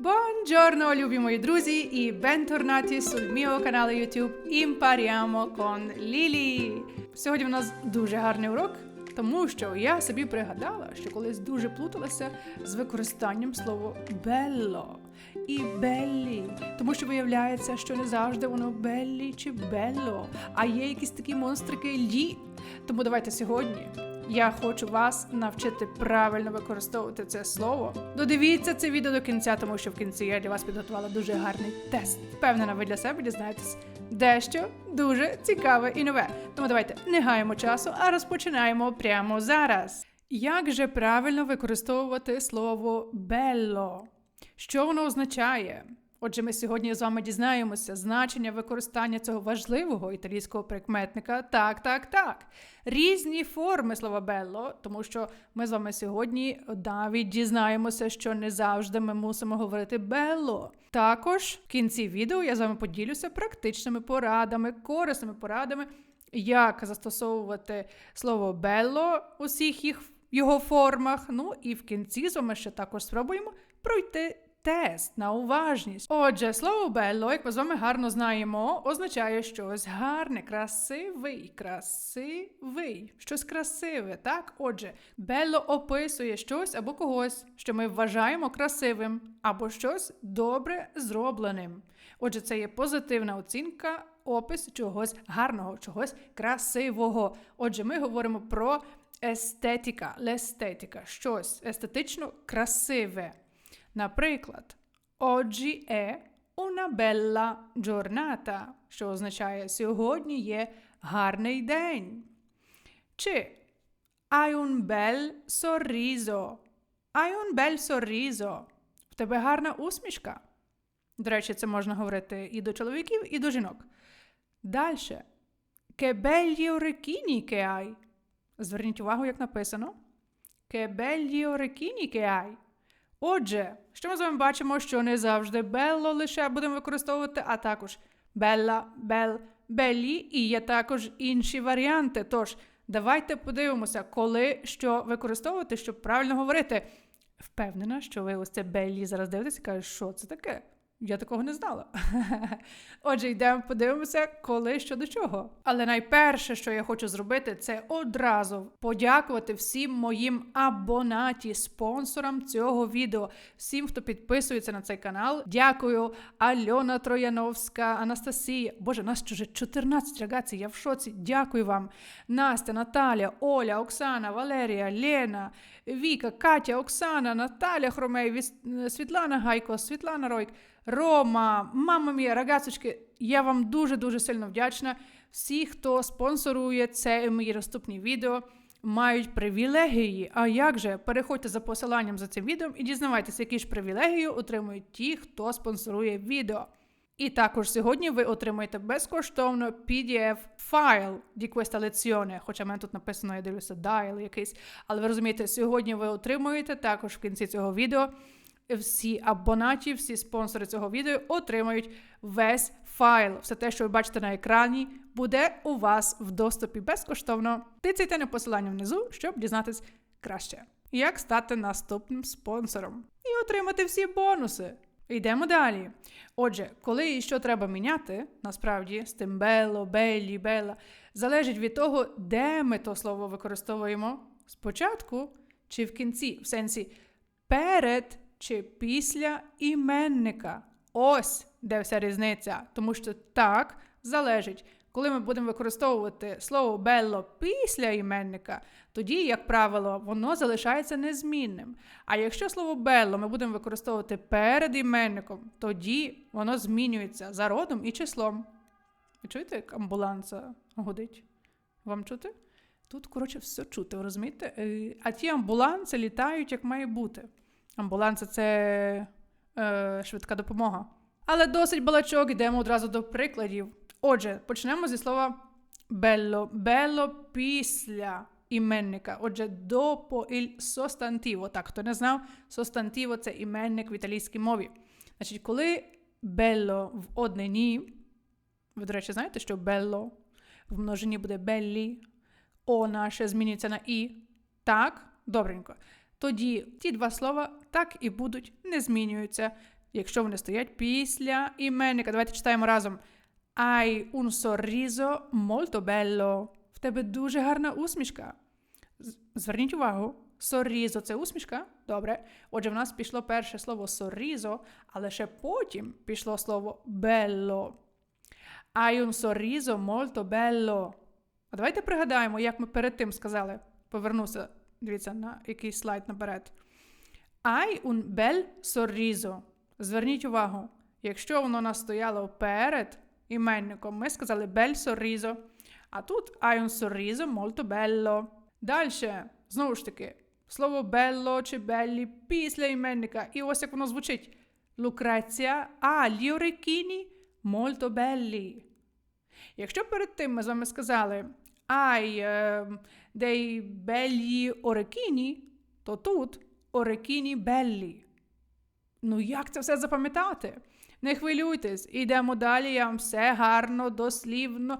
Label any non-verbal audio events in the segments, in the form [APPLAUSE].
Buongiorno, любі мої друзі, і bentornati sul mio canale YouTube Impariamo con Lily. Сьогодні в нас дуже гарний урок, тому що я собі пригадала, що колись дуже плуталася з використанням слова белло і беллі, тому що виявляється, що не завжди воно беллі чи белло, а є якісь такі монстрики лі. Тому давайте сьогодні я хочу вас навчити правильно використовувати це слово. Додивіться це відео до кінця, тому що в кінці я для вас підготувала дуже гарний тест. Впевнена, ви для себе дізнаєтесь дещо дуже цікаве і нове. Тому давайте не гаємо часу, а розпочинаємо прямо зараз. Як же правильно використовувати слово белло? Що воно означає? Отже, ми сьогодні з вами дізнаємося значення використання цього важливого італійського прикметника. Так, так, так. Різні форми слова белло, тому що ми з вами сьогодні навіть дізнаємося, що не завжди ми мусимо говорити белло. Також в кінці відео я з вами поділюся практичними порадами, корисними порадами, як застосовувати слово белло у всіх їх його формах. Ну і в кінці з вами ще також спробуємо пройти тест на уважність. Отже, слово белло, як ми з вами гарно знаємо, означає щось гарне, красивий, красивий, щось красиве, так? Отже, белло описує щось або когось, що ми вважаємо красивим, або щось добре зробленим. Отже, це є позитивна оцінка, опис чогось гарного, чогось красивого. Отже, ми говоримо про естетика, лестетика, щось естетично красиве. Наприклад, oggi è una bella giornata, що означає сьогодні є гарний день. Чи hai un bel sorriso. Hai un bel sorriso. В тебе гарна усмішка. До речі, це можна говорити і до чоловіків, і до жінок. Далі. Che belli orecchini che hai. Зверніть увагу, як написано. Che belli orecchini che hai. Отже, що ми з вами бачимо, що не завжди белло лише будемо використовувати, а також белла, бел, беллі, і є також інші варіанти. Тож, давайте подивимося, коли що використовувати, щоб правильно говорити. Впевнена, що ви ось це беллі зараз дивитеся і кажете, що це таке? Я такого не знала. [LAUGHS] Отже, йдемо подивимося, коли що до чого. Але найперше, що я хочу зробити, це одразу подякувати всім моїм абонаті, спонсорам цього відео, всім, хто підписується на цей канал. Дякую, Альона Трояновська, Анастасія. Боже, нас вже 14 рагацій, я в шоці. Дякую вам. Настя, Наталя, Оля, Оксана, Валерія, Лена, Віка, Катя, Оксана, Наталя Хромей, Світлана Гайко, Світлана Ройк. Рома, мама мія, рагацочки, я вам дуже-дуже сильно вдячна. Всі, хто спонсорує це і мої наступні відео, мають привілегії. А як же? Переходьте за посиланням за цим відео і дізнавайтеся, які ж привілегії отримують ті, хто спонсорує відео. І також сьогодні ви отримаєте безкоштовно PDF-файл questa lezione, хоча в мене тут написано, я дивлюся, дайл якийсь. Але ви розумієте, сьогодні ви отримуєте також в кінці цього відео всі абонаті, всі спонсори цього відео отримають весь файл. Все те, що ви бачите на екрані, буде у вас в доступі безкоштовно. Тицяйте на посилання внизу, щоб дізнатись краще. Як стати наступним спонсором і отримати всі бонуси. Йдемо далі. Отже, коли і що треба міняти, насправді тим беллі, бела, залежить від того, де ми то слово використовуємо спочатку чи в кінці, в сенсі перед чи після іменника. Ось де вся різниця. Тому що так залежить, коли ми будемо використовувати слово белло після іменника, тоді, як правило, воно залишається незмінним. А якщо слово белло ми будемо використовувати перед іменником, тоді воно змінюється за родом і числом. Ви чуєте, як амбуланса гудить? Вам чути? Тут, коротше, все чути, розумієте? Е, а ті амбуланси літають, як має бути. Амбуланси це е, швидка допомога. Але досить балачок, йдемо одразу до прикладів. Отже, почнемо зі слова белло. Белло після іменника. Отже, допо il sostantivo. Так, хто не знав, sostantivo – це іменник в італійській мові. Значить, коли белло в однині, ви, до речі, знаєте, що белло в множині буде беллі, о наше змінюється на і. Так, добренько тоді ті два слова так і будуть, не змінюються. якщо вони стоять після іменника. Давайте читаємо разом. Hai un sorriso molto bello. В тебе дуже гарна усмішка. Зверніть увагу, sorriso – це усмішка. Добре. Отже, в нас пішло перше слово sorriso, але ще потім пішло слово bello. Hai un sorriso molto bello. А давайте пригадаємо, як ми перед тим сказали. Повернуся, дивіться, на якийсь слайд наперед. Hai un bel sorriso. Зверніть увагу, якщо воно нас стояло перед іменником, ми сказали bel sorriso. А тут hai un sorriso molto bello. Далі, знову ж таки, слово bello чи belli після іменника. І ось як воно звучить. Lucrezia ha gli orecchini molto belli. Якщо перед тим ми з вами сказали hai е, dei belli orecchini, то тут orecchini belli. Ну, як це все запам'ятати? Не хвилюйтесь, ідемо далі. Я вам все гарно, дослівно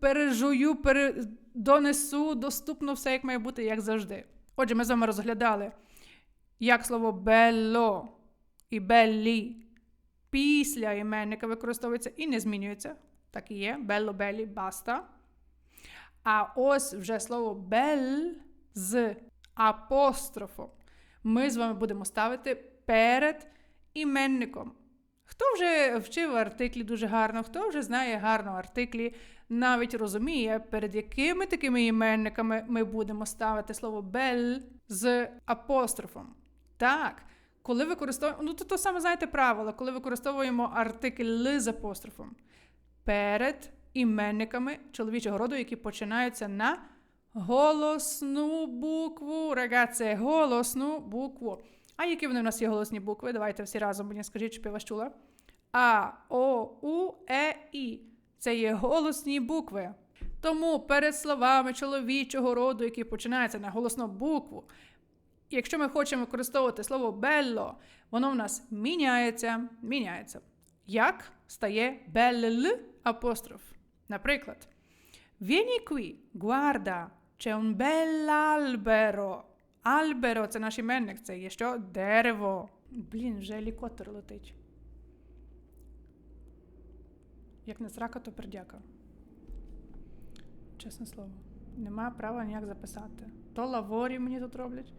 пережую, пере... донесу, доступно все, як має бути, як завжди. Отже, ми з вами розглядали, як слово белло і беллі після іменника використовується і не змінюється. Так і є. Белло, беллі, баста. А ось вже слово бель з апострофом ми з вами будемо ставити перед іменником. Хто вже вчив артиклі дуже гарно, хто вже знає гарно артиклі, навіть розуміє, перед якими такими іменниками ми будемо ставити слово бель з апострофом. Так, коли використовуємо, ну то, то саме знаєте правило, коли використовуємо артикль «л» з апострофом перед іменниками чоловічого роду, які починаються на голосну букву. Рагацце, голосну букву. А які вони в нас є голосні букви? Давайте всі разом мені скажіть, щоб я вас чула. А, О, У, Е, І. Це є голосні букви. Тому перед словами чоловічого роду, які починаються на голосну букву, якщо ми хочемо використовувати слово белло, воно в нас міняється, міняється. Як стає белл апостроф? Наприклад, Vieni qui, guarda, c'è un bell'albero. Альберо це наш іменник, це є що? Дерево. Блін, вже елікоптер летить. Як не срака, то пердяка. Чесне слово. Нема права ніяк записати. То лаворі мені тут роблять.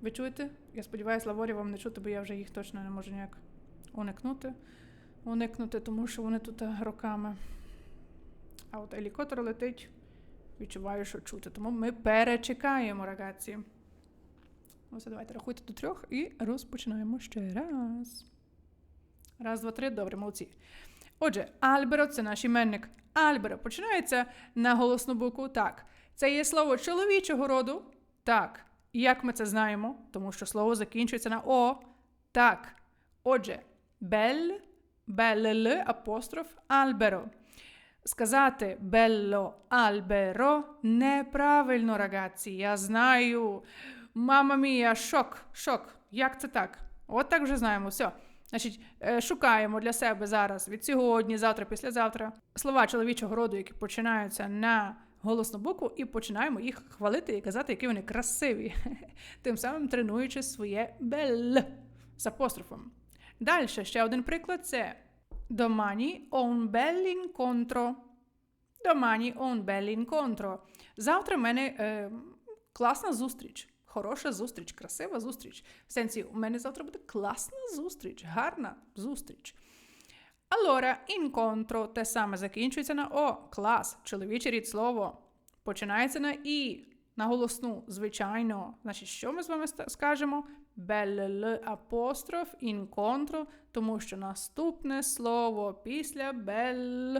Ви чуєте? Я сподіваюся, лаворі вам не чути, бо я вже їх точно не можу ніяк уникнути. Уникнути, тому що вони тут роками. А от елікоптер летить, відчуваю, що чути. Тому ми перечекаємо, рагаці. Ось давайте рахуйте до трьох і розпочинаємо ще раз. Раз, два, три. Добре, молодці. Отже, Альберо це наш іменник. Альберо починається на голосну букву так. Це є слово чоловічого роду. Так. Як ми це знаємо? Тому що слово закінчується на О. Так. Отже, бель, белл, апостроф, альберо. Сказати белло альберо неправильно, рагazzi. Я знаю. Мама мія, шок, шок. Як це так? От так вже знаємо. Все. Значить, е, шукаємо для себе зараз від сьогодні, завтра, післязавтра слова чоловічого роду, які починаються на голосну букву, і починаємо їх хвалити і казати, які вони красиві. [LAUGHS] Тим самим тренуючи своє белл з апострофом. Далі ще один приклад це Domani ho un bell'incontro. Domani ho un bell'incontro. Завтра в мене е, класна зустріч. Хороша зустріч, красива зустріч. В сенсі, у мене завтра буде класна зустріч, гарна зустріч. Allora, incontro те саме закінчується на О. Клас, чоловічий рід слово. Починається на І. На голосну, звичайно. Значить, що ми з вами скажемо? Белл апостроф, інконтро, тому що наступне слово після белл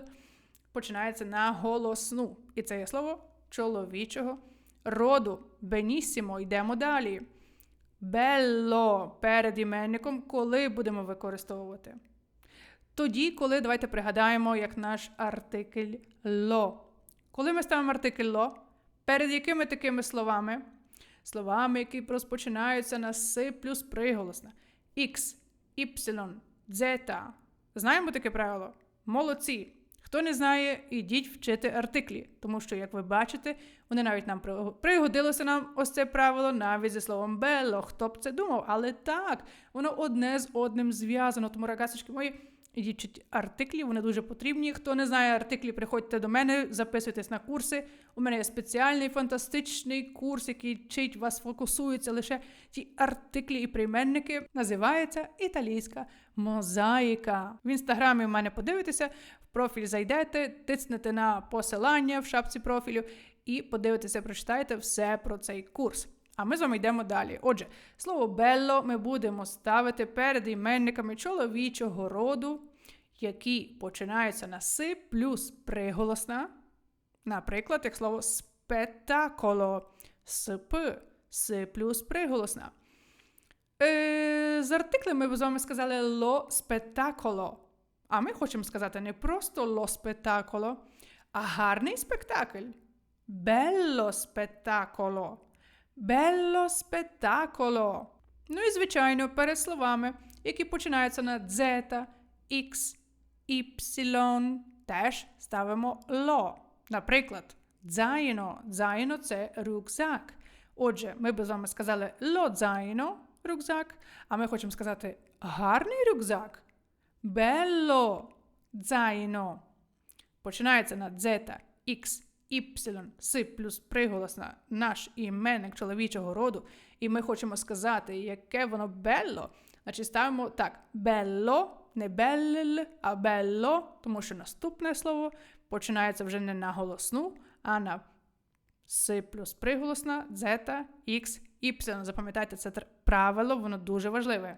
починається на голосну. І це є слово чоловічого роду. Бенісімо, йдемо далі. Белло перед іменником, коли будемо використовувати? Тоді, коли давайте пригадаємо, як наш артикль ло. Коли ми ставимо артикль ло, перед якими такими словами? Словами, які розпочинаються на с плюс приголосна. X, Y, Z. Знаємо таке правило? Молодці. Хто не знає, ідіть вчити артиклі, тому що, як ви бачите, вони навіть нам пригодилося нам ось це правило навіть зі словом белло. Хто б це думав? Але так, воно одне з одним зв'язано. Тому, рагасочки мої, ідіть артиклі, вони дуже потрібні. Хто не знає артиклі, приходьте до мене, записуйтесь на курси. У мене є спеціальний фантастичний курс, який вчить вас, фокусується лише ті артиклі і прийменники. Називається італійська мозаїка. В інстаграмі в мене подивитеся, в профіль зайдете, тицнете на посилання в шапці профілю і подивитеся, прочитаєте все про цей курс. А ми з вами йдемо далі. Отже, слово белло ми будемо ставити перед іменниками чоловічого роду, які починаються на си плюс приголосна. Наприклад, як слово спектаколо, сп, с плюс приголосна. Е, з артиклем ми з вами сказали ло спектаколо. А ми хочемо сказати не просто ло спектаколо, а гарний спектакль. Белло спектаколо. Белло спектаколо. Ну і, звичайно, перед словами, які починаються на дзета, ікс, іпсилон, теж ставимо ло. Наприклад, дзаїно. Дзаїно це рюкзак. Отже, ми б з вами сказали ло дзаїно, рюкзак, а ми хочемо сказати гарний рюкзак. Белло дзаїно. Починається на дзета, ікс, іпсилон, си плюс приголосна наш іменник чоловічого роду, і ми хочемо сказати, яке воно белло. Значить, ставимо так: белло, не белл, а белло, тому що наступне слово починається вже не на голосну, а на си плюс приголосна, дзета, ікс, іпсилон. Запам'ятайте, це правило, воно дуже важливе.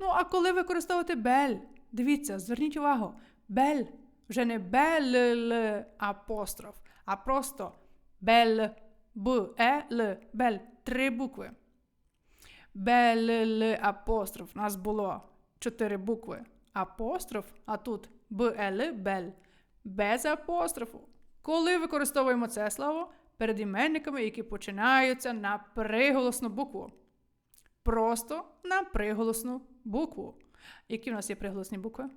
Ну, а коли використовувати бель? Дивіться, зверніть увагу. Бель вже не бель апостроф, а просто бель, б, е, л, бель. Три букви. Бель апостроф. У нас було чотири букви. Апостроф, а тут б, е, л, бель. Без апострофу. Коли використовуємо це слово перед іменниками, які починаються на приголосну букву просто на приголосну букву. Які в нас є приголосні букви?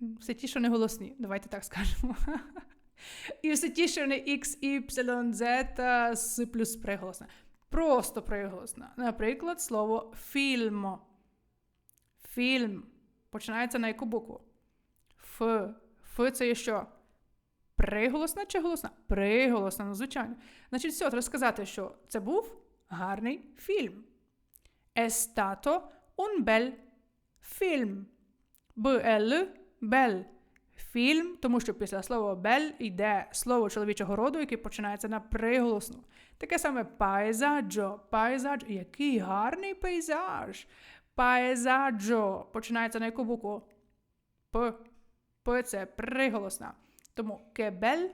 Все ті, що не голосні. Давайте так скажемо. [LAUGHS] І все ті, що не X, Y, Z, S плюс приголосна. Просто приголосна. Наприклад, слово фільмо. Фільм. Починається на яку букву? Ф. Ф це є що? Приголосна чи голосна? Приголосна, ну звичайно. Значить, все, треба сказати, що це був гарний фільм. È stato un bel film. BL бел. Фільм, тому що після слова бель йде слово чоловічого роду, яке починається на приголосну. Таке саме пейзаджо. Пейзадж. Який гарний пейзаж. Пейзаджо. Починається на яку букву? П. П це приголосна. Тому кебель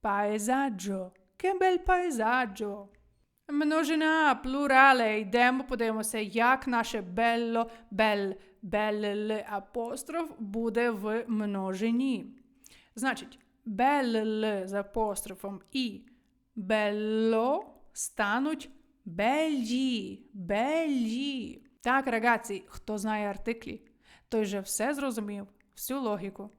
пейзаджо. Кебель пейзаджо. Множина, плурале. Йдемо, подивимося, як наше белло, бель, белл апостроф буде в множині. Значить, белл з апострофом і белло стануть бельї, бельї. Так, рагаці, хто знає артиклі, той же все зрозумів, всю логіку.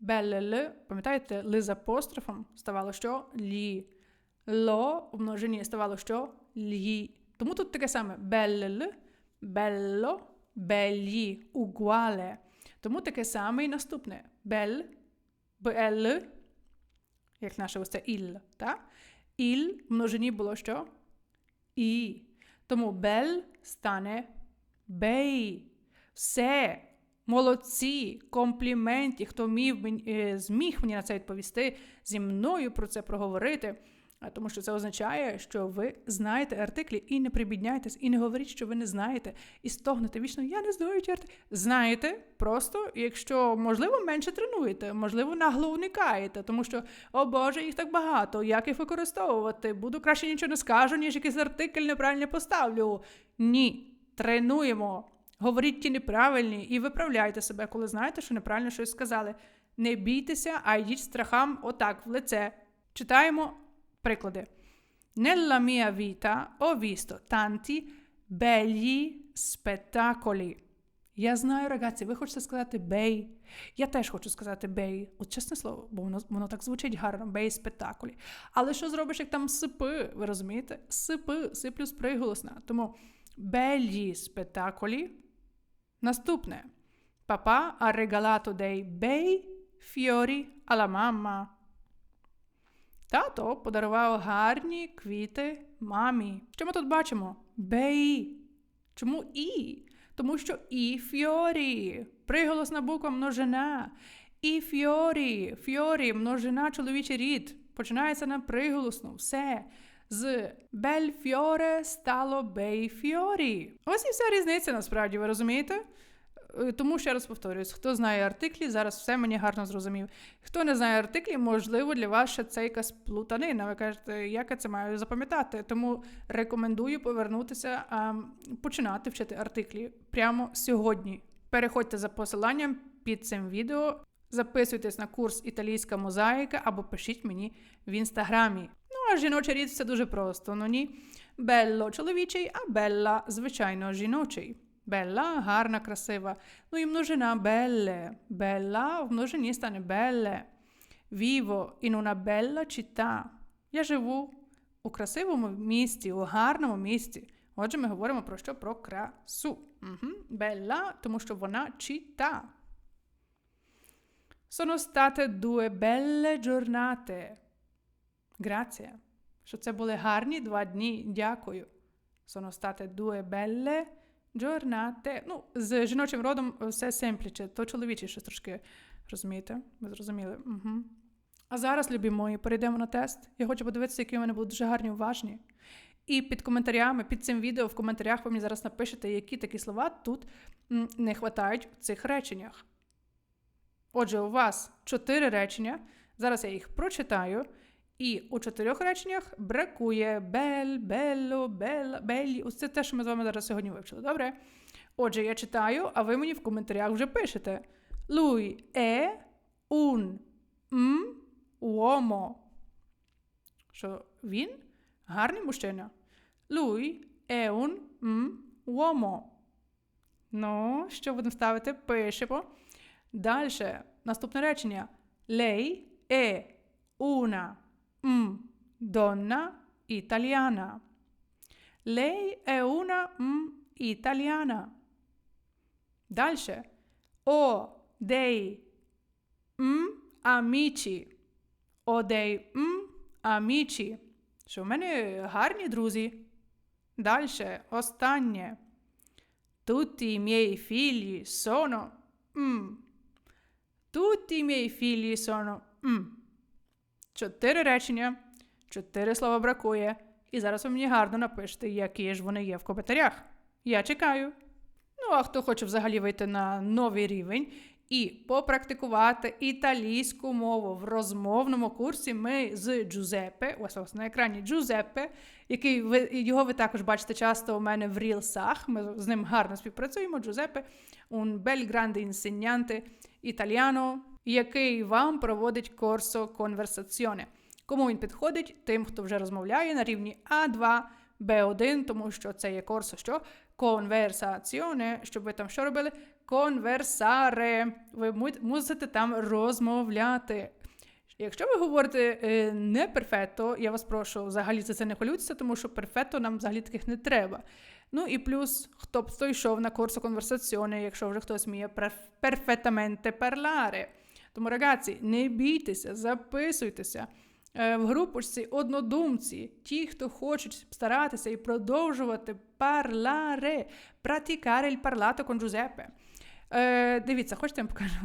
Белл, пам'ятаєте, ли з апострофом ставало що? Лі. Ло в множині ставало що? Лі. Тому тут таке саме белл, белло, беллі, угуале. Тому таке саме і наступне. Бель, бл, як наше ось це іль, так? Іль в множині було що? І. Тому бель стане бей. Все. Молодці, компліменті, хто мені- е, зміг мені на це відповісти, зі мною про це проговорити. А Тому що це означає, що ви знаєте артиклі і не прибідняйтесь, і не говоріть, що ви не знаєте, і стогнете вічно. Я не знаю ті артиклі. Знаєте, просто якщо можливо менше тренуєте, можливо, нагло уникаєте, тому що, о Боже, їх так багато. Як їх використовувати? Буду краще нічого не скажу, ніж якийсь артикль неправильно поставлю. Ні, тренуємо. Говоріть ті неправильні і виправляйте себе, коли знаєте, що неправильно щось сказали. Не бійтеся, а йдіть страхам отак в лице. Читаємо приклади. Nella mia vita ho visto tanti begli spettacoli. Я знаю, рагаці, ви хочете сказати бей. Я теж хочу сказати бей. От чесне слово, бо воно, воно так звучить гарно, бей спектаклі. Але що зробиш, як там сипи? Ви розумієте? Сипи, си плюс приголосна. Тому белі спектаклі. Наступне. Papà ha regalato dei bei fiori alla mamma. Тато подарував гарні квіти мамі. Що ми тут бачимо? Бей. Чому і? Тому що і фьорі. Приголосна буква множина. І фьорі. Фьорі, множина чоловічий рід. Починається на приголосну. Все. З бель фьоре стало бей фьорі. Ось і вся різниця насправді, ви розумієте? Е, Тому ще раз повторюсь, хто знає артиклі, зараз все мені гарно зрозумів. Хто не знає артиклі, можливо, для вас ще це якась плутанина. Ви кажете, як я це маю запам'ятати. Тому рекомендую повернутися, а, починати вчити артиклі прямо сьогодні. Переходьте за посиланням під цим відео, записуйтесь на курс Італійська мозаїка або пишіть мені в інстаграмі. Ну, а жіночий рід все дуже просто. Ну ні. Белло чоловічий, а белла, звичайно, жіночий. Белла гарна, красива. Ну і множина белле. Белла в множині стане белле. Vivo in una bella città. Я живу у красивому місті, у гарному місті. Отже, ми говоримо про що? Про красу. Угу. Белла, тому що вона чита. Sono state due belle giornate. Grazie. Що це були гарні два дні. Дякую. Sono state due belle giornate. Ну, з жіночим родом все семпліче, то чоловіче щось трошки розумієте? Ви зрозуміли? Угу. А зараз, любі мої, перейдемо на тест. Я хочу подивитися, які у мене будуть дуже гарні уважні. І під коментарями, під цим відео в коментарях ви мені зараз напишете, які такі слова тут не хватають в цих реченнях. Отже, у вас чотири речення. Зараз я їх прочитаю. І у чотирьох реченнях бракує бель, белло, белла, беллі. Ось це те, що ми з вами зараз сьогодні вивчили. Добре? Отже, я читаю, а ви мені в коментарях вже пишете. Lui è un m uomo. Що він гарний мужчина. Lui è un m uomo. Ну, що будемо ставити? Пишемо. Далі. Наступне речення. Lei è una m donna italiana. Lei è una m italiana. Дальше. Ho dei m amici. Ho dei m amici. Що в мене гарні друзі. Дальше. Останнє. Tutti i miei figli sono m. Tutti i miei figli sono m. Чотири речення, чотири слова бракує. І зараз ви мені гарно напишете, які ж вони є в коментарях. Я чекаю. Ну, а хто хоче взагалі вийти на новий рівень і попрактикувати італійську мову в розмовному курсі, ми з Джузеппе, ось ось на екрані Джузеппе, який ви його ви також бачите часто у мене в рілсах. Ми з ним гарно співпрацюємо. Джузеппе, un bel grande insegnante italiano, який вам проводить корсо конверсаціоне. Кому він підходить? Тим, хто вже розмовляє на рівні А2, Б1, тому що це є корсо, що конверсаціоне, щоб ви там що робили? Конверсаре. Ви мусите там розмовляти. Якщо ви говорите е, не перфетто, я вас прошу взагалі за це не хвилюйтеся, тому що перфетто нам взагалі таких не треба. Ну і плюс, хто б хто йшов на курсу конверсаціоне, якщо вже хтось вміє перфетаменте перларе. Тому, рагazzi, не бійтеся, записуйтеся е, в групочці однодумці, ті, хто хочуть старатися і продовжувати praticare il parlato con Giuseppe. Е, дивіться, хочете я вам покажу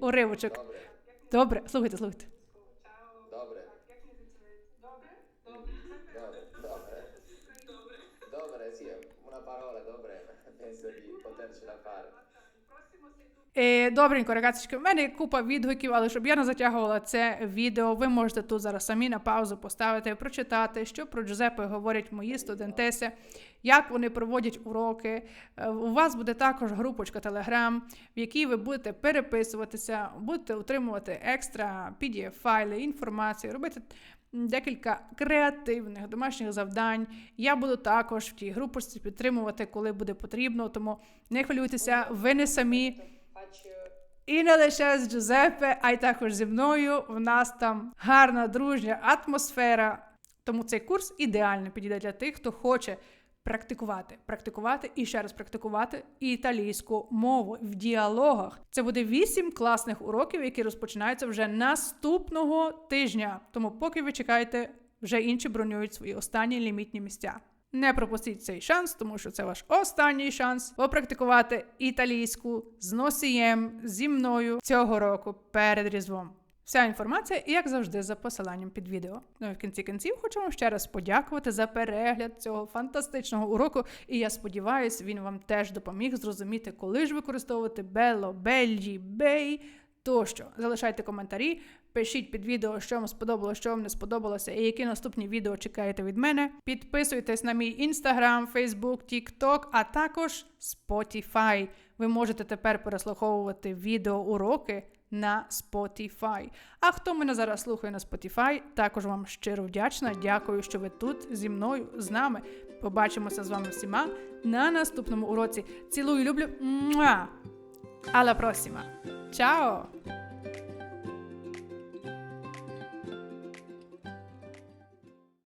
[LAUGHS] уривочок? Добре, Добре, слухайте, слухайте. добре. Добре, добре. Добре, sì, una parola, dobre, penso di potercela fare. Е, добренько, рагацечки, в мене купа відгуків, але щоб я не затягувала це відео, ви можете тут зараз самі на паузу поставити, прочитати, що про Джузеппе говорять мої студентеси, як вони проводять уроки. Е, У вас буде також групочка Telegram, в якій ви будете переписуватися, будете отримувати екстра PDF-файли, інформацію, робити декілька креативних домашніх завдань. Я буду також в тій групочці підтримувати, коли буде потрібно. Тому не хвилюйтеся, ви не самі. І не лише з Джузепе, а й також зі мною. В нас там гарна дружня атмосфера. Тому цей курс ідеально підійде для тих, хто хоче практикувати, практикувати і ще раз практикувати італійську мову в діалогах. Це буде вісім класних уроків, які розпочинаються вже наступного тижня. Тому, поки ви чекаєте, вже інші бронюють свої останні лімітні місця. Не пропустіть цей шанс, тому що це ваш останній шанс попрактикувати італійську з носієм зі мною цього року перед Різдвом. Вся інформація, як завжди, за посиланням під відео. Ну і в кінці кінців хочу вам ще раз подякувати за перегляд цього фантастичного уроку. І я сподіваюся, він вам теж допоміг зрозуміти, коли ж використовувати бело, бельджі, бей тощо. Залишайте коментарі, пишіть під відео, що вам сподобалося, що вам не сподобалося, і які наступні відео чекаєте від мене. Підписуйтесь на мій інстаграм, фейсбук, тікток, а також Spotify. Ви можете тепер переслуховувати відеоуроки на Spotify. А хто мене зараз слухає на Spotify, також вам щиро вдячна. Дякую, що ви тут зі мною, з нами. Побачимося з вами всіма на наступному уроці. Цілую, люблю. Муа! Alla prossima. Ciao!